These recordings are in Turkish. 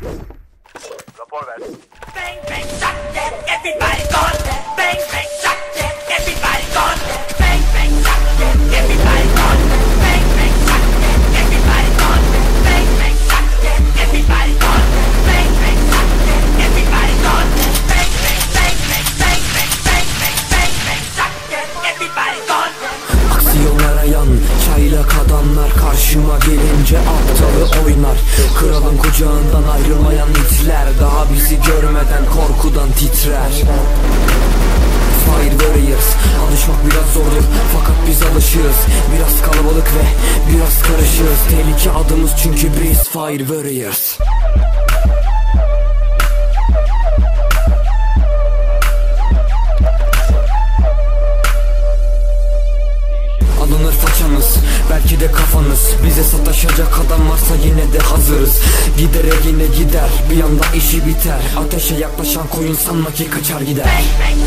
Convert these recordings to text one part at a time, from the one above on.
Bang bang shot dead, everybody gone. Bang bang shot dead, everybody gone. Çaylak adamlar Karşıma gelince aptalı oynar. Kralın kucağından ayrılmayan itler Daha bizi görmeden korkudan titrer. Fire Warriors Alışmak biraz zordur fakat biz alışırız. Biraz kalabalık ve biraz karışırız. Tehlike adımız çünkü biz Fire Warriors kafanız Bize sataşacak adam varsa yine de hazırız. Gidere yine gider bir anda işi biter. Ateşe yaklaşan koyun sanma ki kaçar gider. Bang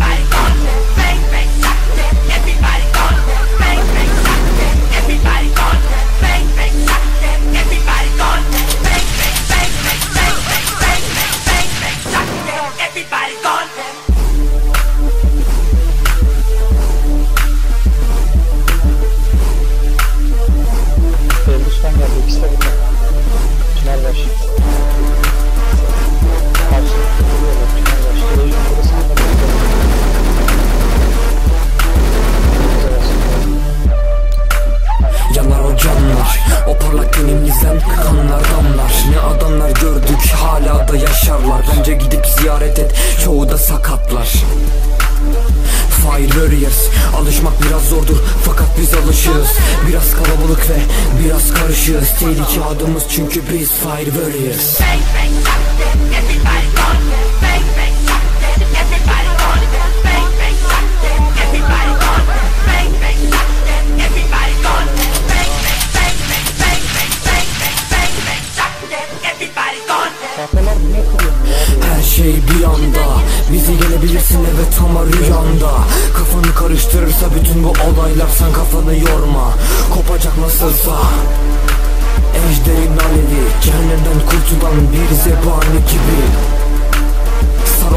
bang Fire Warriors. Alışmak biraz zordur fakat biz alışırız. Biraz kalabalık ve biraz karışığız Tehlike adımız çünkü biz Fire Warriors. Bang Her şey bir anda. Bizi gelebilirsin evet ama rüyanda. Kafanı karıştırırsa bütün bu olaylar Sen kafanı yorma. Kopacak nasılsa. Ejderin alevi Cehennemden kurtulan bir zebani gibi. Sar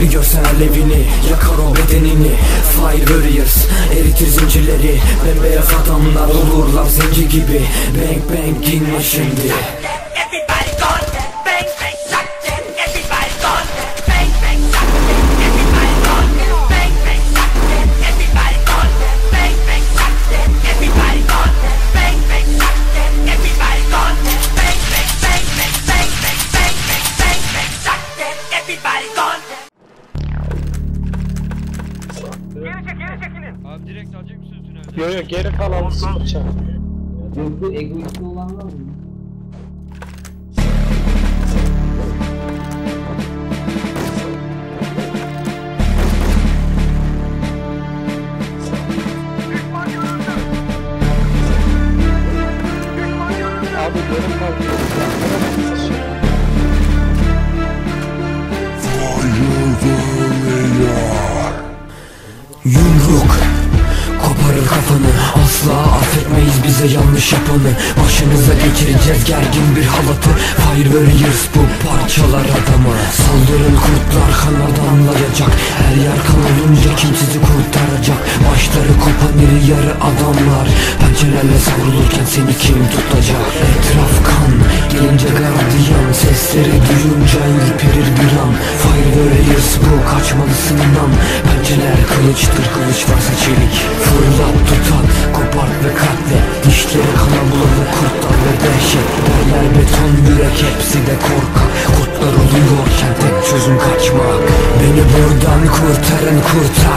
Bir görsen alevini Yakar o bedenini. Fire Warriors Eritir zincirleri. Bembeyaz adamlar olurlar zenci gibi. Bang bang dinle şimdi Abi direkt alacak mısınız tünelde? Yo yo geri kalan çağır. Yok bu egoist olanlar mı? Kafanı Asla affetmeyiz bize yanlış yapanı. Başınıza geçireceğiz gergin bir halatı. Fire Warriors bu parçalar adamı. Saldırın kurtlar kan adamlayacak Her yer kan olunca kim sizi kurtaracak? Başları kopan iri yarı adamlar. Pençelerle savrulurken seni kim tutacak? Etraf kan gelince gardiyan. Sesleri duyunca ürperir bir an. Fire Warriors bu kaçmalısın lan Pençeler kılıçtır kılıç varsa çelik. Fırlat tutat kopart ve katle. Dişleri kana bulanık kurtlar ve dehşet. Derler beton yürek hepsi de korkak Kurtlar oluyorken tek çözüm kaçmak. Beni buradan kurtarın kurtar